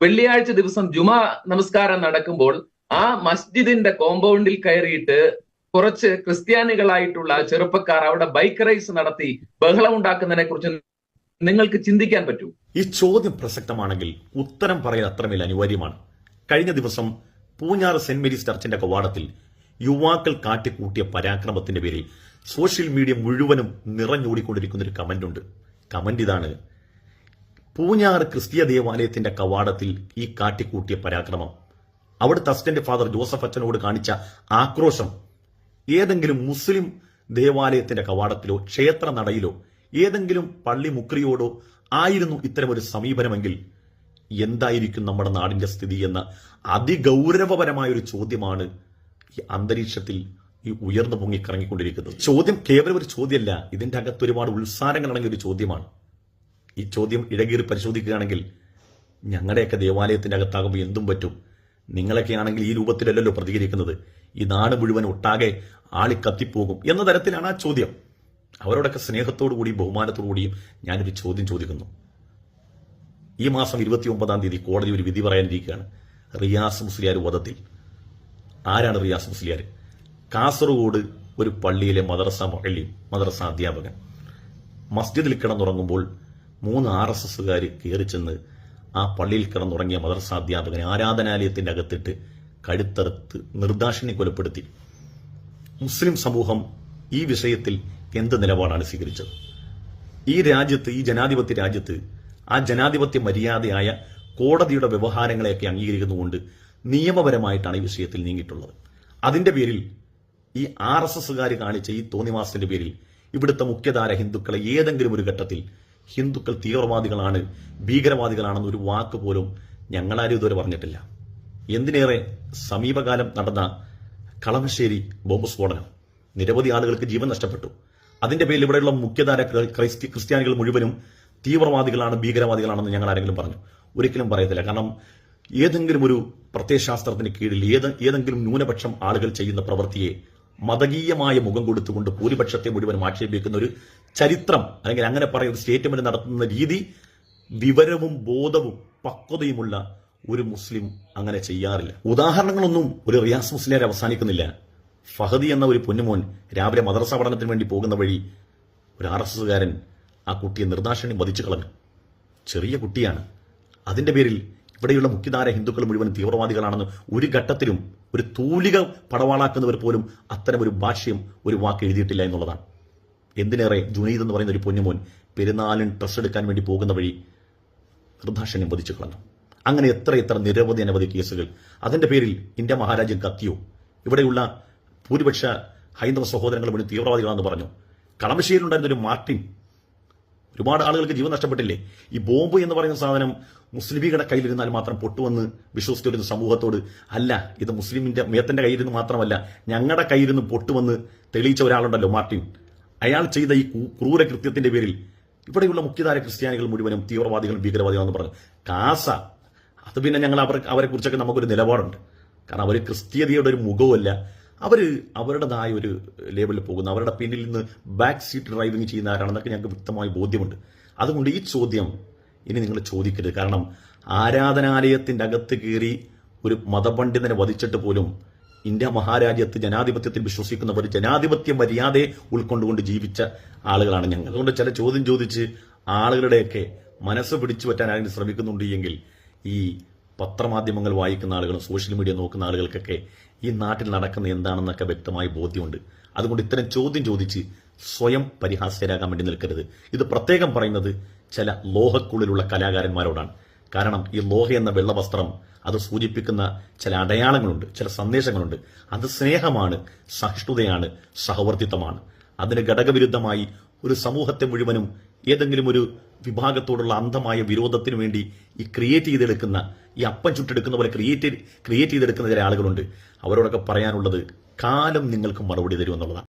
വെള്ളിയാഴ്ച ദിവസം ജുമാ നമസ്കാരം നടക്കുമ്പോൾ ആ മസ്ജിദിന്റെ കോമ്പൗണ്ടിൽ കയറിയിട്ട് കുറച്ച് ക്രിസ്ത്യാനികളായിട്ടുള്ള ചെറുപ്പക്കാർ അവിടെ ബൈക്ക് റേസ് നടത്തി ബഹളം ഉണ്ടാക്കുന്നതിനെ കുറിച്ച് നിങ്ങൾക്ക് ചിന്തിക്കാൻ പറ്റൂ. ഈ ചോദ്യം പ്രസക്തമാണെങ്കിൽ ഉത്തരം പറയാൻ അത്രമേൽ അനിവാര്യമാണ്. കഴിഞ്ഞ ദിവസം പൂഞ്ഞാറ് സെന്റ് മേരീസ് ചർച്ചിന്റെ കവാടത്തിൽ യുവാക്കൾ കാട്ടിക്കൂട്ടിയ പരാക്രമത്തിന്റെ പേരിൽ സോഷ്യൽ മീഡിയ മുഴുവനും നിറഞ്ഞോടിക്കൊണ്ടിരിക്കുന്ന ഒരു കമന്റ് ഉണ്ട് കമന്റ് ഇതാണ് പൂഞ്ഞാറ് ക്രിസ്തീയ ദേവാലയത്തിന്റെ കവാടത്തിൽ ഈ കാട്ടിക്കൂട്ടിയ പരാക്രമം. അവിടുത്തെ അസിസ്റ്റന്റ് ഫാദർ ജോസഫ് അച്ഛനോട് കാണിച്ച ആക്രോശം ഏതെങ്കിലും മുസ്ലിം ദേവാലയത്തിന്റെ കവാടത്തിലോ ക്ഷേത്ര നടയിലോ ഏതെങ്കിലും പള്ളി മുക്രിയോടോ ആയിരുന്നു ഇത്തരമൊരു സമീപനമെങ്കിൽ എന്തായിരിക്കും നമ്മുടെ നാടിന്റെ സ്ഥിതി എന്ന അതിഗൗരവപരമായ ഒരു ചോദ്യമാണ് ഈ അന്തരീക്ഷത്തിൽ ഈ ഉയർന്നു പൊങ്ങിക്കറങ്ങിക്കൊണ്ടിരിക്കുന്നത്. ചോദ്യം കേവലം ഒരു ചോദ്യമല്ല ഇതിന്റെ അകത്ത് ഒരുപാട് ഉത്സാരങ്ങൾ അടങ്ങിയ ഒരു ചോദ്യമാണ്. ഈ ചോദ്യം ഇടകീറി പരിശോധിക്കുകയാണെങ്കിൽ ഞങ്ങളുടെയൊക്കെ ദേവാലയത്തിന്റെ അകത്താകുമ്പോൾ എന്തും പറ്റും. നിങ്ങളൊക്കെയാണെങ്കിൽ ഈ രൂപത്തിലല്ലല്ലോ പ്രതികരിക്കുന്നത്. ഈ നാട് മുഴുവൻ ഒട്ടാകെ ആളി കത്തിപ്പോകും എന്ന തരത്തിലാണ് ആ ചോദ്യം. അവരോടൊക്കെ സ്നേഹത്തോടു കൂടിയും ബഹുമാനത്തോടു കൂടിയും ഞാനൊരു ചോദ്യം ചോദിക്കുന്നു. ഈ മാസം ഇരുപത്തി ഒമ്പതാം തീയതി കോടതി ഒരു വിധി പറയാനിരിക്കുകയാണ്. റിയാസ് മുസ്ലിയാർ വധത്തിൽ. ആരാണ് റിയാസ് മുസ്ലിയാർ? കാസർഗോഡ് ഒരു പള്ളിയിലെ മദ്രസ മൊഴലി മദ്രസ അധ്യാപകൻ. മസ്ജിദിൽ കിടന്നുറങ്ങുമ്പോൾ മൂന്ന് ആർ എസ് എസ്സുകാർ കയറി ചെന്ന് ആ പള്ളിയിൽ കിടന്നുറങ്ങിയ മദ്രസ അധ്യാപകനെ ആരാധനാലയത്തിന്റെ അകത്തിട്ട് കഴുത്തറുത്ത് നിർദാക്ഷിണ്യം കൊലപ്പെടുത്തി. മുസ്ലിം സമൂഹം ഈ വിഷയത്തിൽ എന്ത് നിലപാടാണ് സ്വീകരിച്ചത്? ഈ രാജ്യത്ത് ഈ ജനാധിപത്യ രാജ്യത്ത് ആ ജനാധിപത്യ മര്യാദയായ കോടതിയുടെ വ്യവഹാരങ്ങളെയൊക്കെ അംഗീകരിക്കുന്നുകൊണ്ട് നിയമപരമായിട്ടാണ് ഈ വിഷയത്തിൽ നീങ്ങിയിട്ടുള്ളത്. അതിന്റെ പേരിൽ ഈ ആർ എസ് എസ്സുകാർ കാണിച്ച ഈ തോന്നിവാസത്തിന്റെ പേരിൽ ഇവിടുത്തെ മുഖ്യധാര ഹിന്ദുക്കളെ ഏതെങ്കിലും ഒരു ഘട്ടത്തിൽ ഹിന്ദുക്കൾ തീവ്രവാദികളാണ് ഭീകരവാദികളാണെന്ന് ഒരു വാക്ക് പോലും ഞങ്ങളാരും ഇതുവരെ പറഞ്ഞിട്ടില്ല. എന്തിനേറെ സമീപകാലം നടന്ന കളമശ്ശേരി ബോംബ് സ്ഫോടനം. നിരവധി ആളുകൾക്ക് ജീവൻ നഷ്ടപ്പെട്ടു. അതിന്റെ പേരിൽ ഇവിടെയുള്ള മുഖ്യധാര ക്രൈസ്തി ക്രിസ്ത്യാനികൾ മുഴുവനും തീവ്രവാദികളാണ് ഭീകരവാദികളാണെന്ന് ഞങ്ങൾ ആരെങ്കിലും പറഞ്ഞു. ഒരിക്കലും പറയത്തില്ല. കാരണം ഏതെങ്കിലും ഒരു പ്രത്യയശാസ്ത്രത്തിന് കീഴിൽ ഏത് ഏതെങ്കിലും ന്യൂനപക്ഷം ആളുകൾ ചെയ്യുന്ന പ്രവൃത്തിയെ മതകീയമായ മുഖം കൊടുത്തുകൊണ്ട് ഭൂരിപക്ഷത്തെ മുഴുവനും ആക്ഷേപിക്കുന്ന ഒരു ചരിത്രം അല്ലെങ്കിൽ അങ്ങനെ പറയുന്ന സ്റ്റേറ്റ്മെന്റ് നടത്തുന്ന രീതി വിവരവും ബോധവും പക്വതയുമുള്ള ഒരു മുസ്ലിം അങ്ങനെ ചെയ്യാറില്ല. ഉദാഹരണങ്ങളൊന്നും ഒരു റിയാസ് മുസ്ലിയാർ അവസാനിക്കുന്നില്ല. ഫഹദി എന്ന ഒരു പൊന്നുമോൻ രാവിലെ മദ്രസ പഠനത്തിന് വേണ്ടി പോകുന്ന വഴി ഒരു ആർ എസ് എസ്സുകാരൻ ആ കുട്ടിയെ നിർദാക്ഷിണി വധിച്ചു കളഞ്ഞു. ചെറിയ കുട്ടിയാണ്. അതിന്റെ പേരിൽ ഇവിടെയുള്ള മുഖ്യധാര ഹിന്ദുക്കൾ മുഴുവൻ തീവ്രവാദികളാണെന്ന് ഒരു ഘട്ടത്തിലും ഒരു തൂലിക പടവാളാക്കുന്നവർ പോലും അത്തരം ഒരു ഭാഷ്യം ഒരു വാക്ക് എഴുതിയിട്ടില്ല എന്നുള്ളതാണ്. എന്തിനേറെ ജുനീദ് എന്ന് പറയുന്ന ഒരു പൊന്നുമോൻ പെരുന്നാളിന് ഡ്രസ് എടുക്കാൻ വേണ്ടി പോകുന്ന വഴി നിർദാക്ഷിണ്യം വധിച്ചു കളഞ്ഞു. അങ്ങനെ എത്ര എത്ര നിരവധി അനവധി കേസുകൾ. അതിന്റെ പേരിൽ ഇന്ത്യ മഹാരാജ്യം കത്തിയോ? ഇവിടെയുള്ള ഭൂരിപക്ഷ ഹൈന്ദവ സഹോദരങ്ങൾ മുഴുവൻ തീവ്രവാദികളാണെന്ന് പറഞ്ഞു. കളമശ്ശേരിയിലുണ്ടായിരുന്ന ഒരു മാർട്ടിൻ ഒരുപാട് ആളുകൾക്ക് ജീവൻ നഷ്ടപ്പെട്ടില്ലേ? ഈ ബോംബ് എന്ന് പറയുന്ന സാധനം മുസ്ലിമികളുടെ കയ്യിലിരുന്നാൽ മാത്രം പൊട്ടുവെന്ന് വിശ്വസിച്ചിരുന്ന സമൂഹത്തോട് അല്ല ഇത് മുസ്ലിമിന്റെ മേത്തന്റെ കയ്യിലിരുന്ന് മാത്രമല്ല ഞങ്ങളുടെ കയ്യിലിരുന്ന് പൊട്ടുവെന്ന് തെളിയിച്ച ഒരാളുണ്ടല്ലോ മാർട്ടിൻ. അയാൾ ചെയ്ത ഈ ക്രൂര കൃത്യത്തിന്റെ പേരിൽ ഇവിടെയുള്ള മുഖ്യധാര ക്രിസ്ത്യാനികൾ മുഴുവനും തീവ്രവാദികൾ ഭീകരവാദികളെന്ന് പറഞ്ഞു. കാസ അത് പിന്നെ ഞങ്ങൾ അവർ അവരെ കുറിച്ചൊക്കെ നമുക്കൊരു നിലപാടുണ്ട്. കാരണം അവർ ക്രിസ്തീയതയുടെ ഒരു മുഖവുമല്ല. അവർ അവരുടേതായ ഒരു ലേബലിൽ പോകുന്ന. അവരുടെ പിന്നിൽ നിന്ന് ബാക്ക് സീറ്റ് ഡ്രൈവിംഗ് ചെയ്യുന്ന ആരാണെന്നൊക്കെ ഞങ്ങൾക്ക് വ്യക്തമായ ബോധ്യമുണ്ട്. അതുകൊണ്ട് ഈ ചോദ്യം ഇനി നിങ്ങൾ ചോദിക്കരുത്. കാരണം ആരാധനാലയത്തിന്റെ അകത്ത് കയറി ഒരു മതപണ്ഡിതനെ വധിച്ചിട്ട് പോലും ഇന്ത്യ മഹാരാജ്യത്ത് ജനാധിപത്യത്തിൽ വിശ്വസിക്കുന്നവർ ജനാധിപത്യ മര്യാദയെ ഉൾക്കൊണ്ടുകൊണ്ട് ജീവിച്ച ആളുകളാണ് ഞങ്ങൾ. അതുകൊണ്ട് ചില ചോദ്യം ചോദിച്ച് ആളുകളുടെയൊക്കെ മനസ്സ് പിടിച്ചു പറ്റാൻ ആരെങ്കിലും ശ്രമിക്കുന്നുണ്ട് എങ്കിൽ ഈ പത്രമാധ്യമങ്ങൾ വായിക്കുന്ന ആളുകളും സോഷ്യൽ മീഡിയ നോക്കുന്ന ആളുകൾക്കൊക്കെ ഈ നാട്ടിൽ നടക്കുന്ന എന്താണെന്നൊക്കെ വ്യക്തമായി ബോധ്യമുണ്ട്. അതുകൊണ്ട് ഇത്തരം ചോദ്യം ചോദിച്ച് സ്വയം പരിഹാസ്യരാകാൻ വേണ്ടി നിൽക്കരുത്. ഇത് പ്രത്യേകം പറയുന്നത് ചില ലോഹക്കുള്ളിലുള്ള കലാകാരന്മാരോടാണ്. കാരണം ഈ ലോഹ എന്ന വെള്ളവസ്ത്രം അത് സൂചിപ്പിക്കുന്ന ചില അടയാളങ്ങളുണ്ട് ചില സന്ദേശങ്ങളുണ്ട്. അത് സ്നേഹമാണ് സഹിഷ്ണുതയാണ് സഹവർത്തിത്വമാണ്. അതിന് ഘടകവിരുദ്ധമായി ഒരു സമൂഹത്തെ മുഴുവനും ഏതെങ്കിലും ഒരു വിഭാഗത്തോടുള്ള അന്ധമായ വിരോധത്തിനു വേണ്ടി ഈ ക്രിയേറ്റ് ചെയ്തെടുക്കുന്ന ഈ അപ്പം ചുട്ടെടുക്കുന്ന പോലെ ക്രിയേറ്റ് ക്രിയേറ്റ് ചെയ്തെടുക്കുന്ന ചില ആളുകളുണ്ട്. അവരോടൊക്കെ പറയാനുള്ളത് കാലം നിങ്ങൾക്ക് മറുപടി തരുമെന്നുള്ളതാണ്